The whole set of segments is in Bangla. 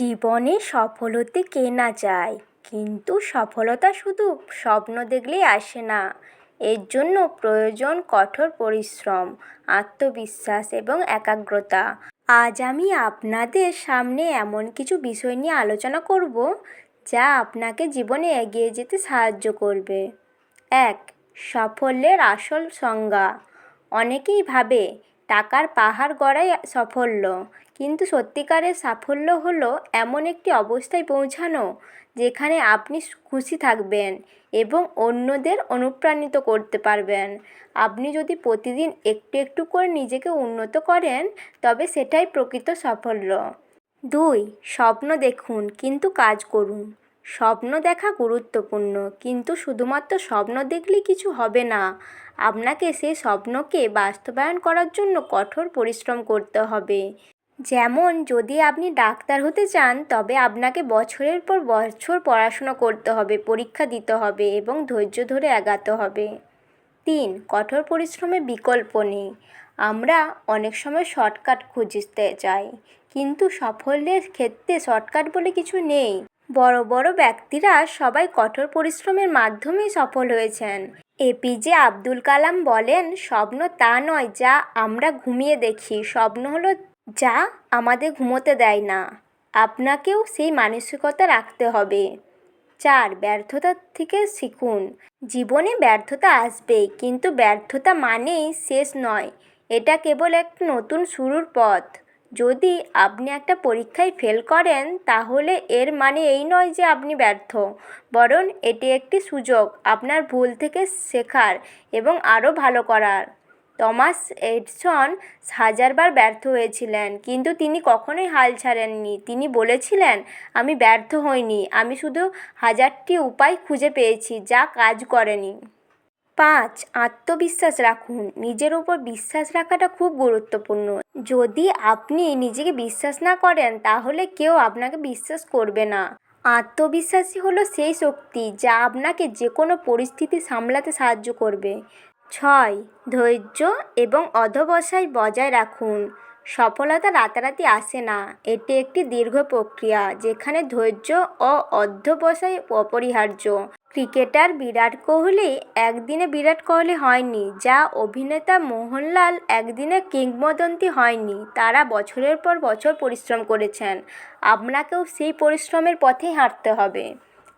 জীবনে সফল হতে কে না কিন্তু সফলতা শুধু স্বপ্ন দেখলেই আসে না। এর জন্য প্রয়োজন কঠোর পরিশ্রম, আত্মবিশ্বাস এবং একাগ্রতা। আজ আমি আপনাদের সামনে এমন কিছু বিষয় নিয়ে আলোচনা করব, যা আপনাকে জীবনে এগিয়ে যেতে সাহায্য করবে। এক, সাফল্যের আসল সংজ্ঞা। অনেকেই ভাবে, টাকার পাহাড় গড়াই সাফল্য। কিন্তু সত্যিকারের সাফল্য হলো এমন একটি অবস্থায় পৌঁছানো, যেখানে আপনি খুশি থাকবেন এবং অন্যদের অনুপ্রাণিত করতে পারবেন। আপনি যদি প্রতিদিন একটু একটু করে নিজেকে উন্নত করেন, তবে সেটাই প্রকৃত সাফল্য। দুই, স্বপ্ন দেখুন, কিন্তু কাজ করুন। স্বপ্ন দেখা গুরুত্বপূর্ণ, কিন্তু শুধুমাত্র স্বপ্ন দেখলেই কিছু হবে না। আপনাকে সেই স্বপ্নকে বাস্তবায়ন করার জন্য কঠোর পরিশ্রম করতে হবে। যেমন, যদি আপনি ডাক্তার হতে চান, তবে আপনাকে বছরের পর বছর পড়াশুনো করতে হবে, পরীক্ষা দিতে হবে এবং ধৈর্য ধরে এগাতে হবে। তিন, কঠোর পরিশ্রমের বিকল্প নেই। আমরা অনেক সময় শর্টকাট খুঁজতে চাই, কিন্তু সাফল্যের ক্ষেত্রে শর্টকাট বলে কিছু নেই। বড় বড় ব্যক্তিরা সবাই কঠোর পরিশ্রমের মাধ্যমেই সফল হয়েছেন। এপিজে আব্দুল কালাম বলেন, স্বপ্ন তা নয় যা আমরা ঘুমিয়ে দেখি, স্বপ্ন হলো যা আমাদের ঘুমোতে দেয় না। আপনাকেও সেই মানসিকতা রাখতে হবে। চার, ব্যর্থতা থেকে শিখুন। জীবনে ব্যর্থতা আসবেই কিন্তু ব্যর্থতা মানেই শেষ নয়। এটা কেবল এক নতুন শুরুর পথ। যদি আপনি একটা পরীক্ষায় ফেল করেন, তাহলে এর মানে এই নয় যে আপনি ব্যর্থ। বরং এটি একটি সুযোগ, আপনার ভুল থেকে শেখার এবং আরও ভালো করার। টমাস এডিসন হাজারবার ব্যর্থ হয়েছিলেন, কিন্তু তিনি কখনোই হাল ছাড়েননি। তিনি বলেছিলেন, আমি ব্যর্থ হইনি, আমি শুধু হাজারটি উপায় খুঁজে পেয়েছি, যা কাজ করেনি। পাঁচ, আত্মবিশ্বাস রাখুন। নিজের উপর বিশ্বাস রাখাটা খুব গুরুত্বপূর্ণ। যদি আপনি নিজেকে বিশ্বাস না করেন, তাহলে কেউ আপনাকে বিশ্বাস করবে না। আত্মবিশ্বাসই হলো সেই শক্তি, যা আপনাকে যে কোনো পরিস্থিতি সামলাতে সাহায্য করবে। ছয়, ধৈর্য এবং অধ্যবসায় বজায় রাখুন। সফলতা রাতারাতি আসে না। এটি একটি দীর্ঘ প্রক্রিয়া যেখানে ধৈর্য ও অধ্যবসায় অপরিহার্য। ক্রিকেটার বিরাট কোহলি একদিনে বিরাট কোহলি হয়নি, যা অভিনেতা মোহনলাল একদিনে কিংবদন্তি হয়নি। তারা বছরের পর বছর পরিশ্রম করেছেন। আপনাকেও সেই পরিশ্রমের পথেই হাঁটতে হবে।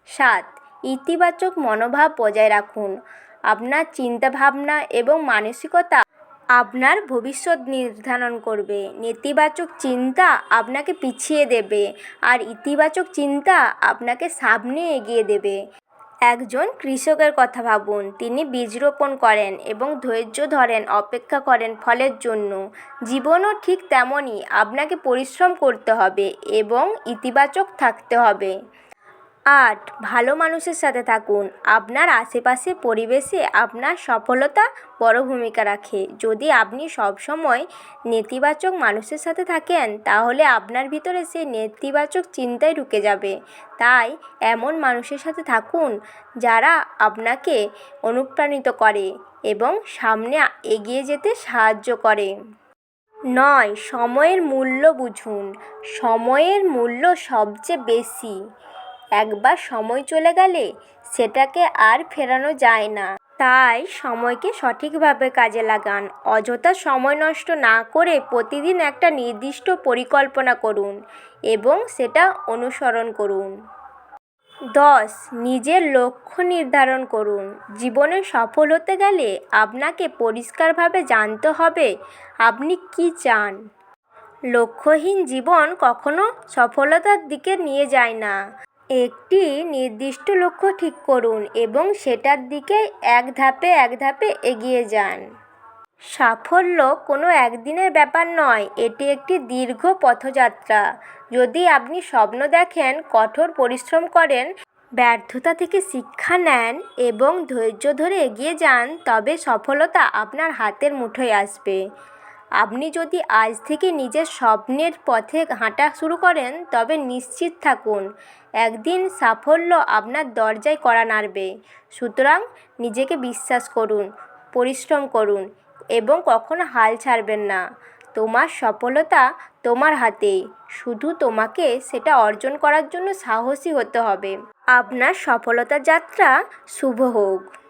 সাত, ইতিবাচক মনোভাব বজায় রাখুন। আপনার চিন্তাভাবনা এবং মানসিকতা আপনার ভবিষ্যৎ নির্ধারণ করবে। নেতিবাচক চিন্তা আপনাকে পিছিয়ে দেবে আর ইতিবাচক চিন্তা আপনাকে সামনে এগিয়ে দেবে। একজন কৃষকের কথা ভাবুন। তিনি বীজ রোপণ করেন এবং ধৈর্য ধরেন, অপেক্ষা করেন ফলের জন্য। জীবনও ঠিক তেমনই। আপনাকে পরিশ্রম করতে হবে এবং ইতিবাচক থাকতে হবে। আট, ভালো মানুষের সাথে থাকুন। আপনার আশেপাশে পরিবেশে আপনার সফলতা বড় ভূমিকা রাখে। যদি আপনি সবসময় নেতিবাচক মানুষের সাথে থাকেন, তাহলে আপনার ভিতরে সেই নেতিবাচক চিন্তায় ঢুকে যাবে। তাই এমন মানুষের সাথে থাকুন, যারা আপনাকে অনুপ্রাণিত করে এবং সামনে এগিয়ে যেতে সাহায্য করে। নয়, সময়ের মূল্য বুঝুন। সময়ের মূল্য সবচেয়ে বেশি। একবার সময় চলে গেলে সেটাকে আর ফেরানো যায় না। তাই সময়কে সঠিকভাবে কাজে লাগান। অযথা সময় নষ্ট না করে প্রতিদিন একটা নির্দিষ্ট পরিকল্পনা করুন এবং সেটা অনুসরণ করুন। দশ, নিজের লক্ষ্য নির্ধারণ করুন। জীবনে সফল হতে গেলে আপনাকে পরিষ্কারভাবে জানতে হবে আপনি কী চান। লক্ষ্যহীন জীবন কখনো সফলতার দিকে নিয়ে যায় না। একটি নির্দিষ্ট লক্ষ্য ঠিক করুন এবং সেটার দিকে এক ধাপে এক ধাপে এগিয়ে যান। সাফল্য কোনো একদিনের ব্যাপার নয়, এটি একটি দীর্ঘ পথযাত্রা। যদি আপনি স্বপ্ন দেখেন, কঠোর পরিশ্রম করেন, ব্যর্থতা থেকে শিক্ষা নেন এবং ধৈর্য ধরে এগিয়ে যান, তবে সফলতা আপনার হাতের মুঠোয় আসবে। আপনি যদি আজ থেকে নিজের স্বপ্নের পথে হাঁটা শুরু করেন, তবে নিশ্চিত থাকুন, একদিন সাফল্য আপনার দরজায় কড়া নাড়বে। সুতরাং নিজেকে বিশ্বাস করুন, পরিশ্রম করুন এবং কখনো হাল ছাড়বেন না। তোমার সফলতা তোমার হাতে শুধু তোমাকে সেটা অর্জন করার জন্য সাহসী হতে হবে। আপনার সফলতা যাত্রা শুভ হোক।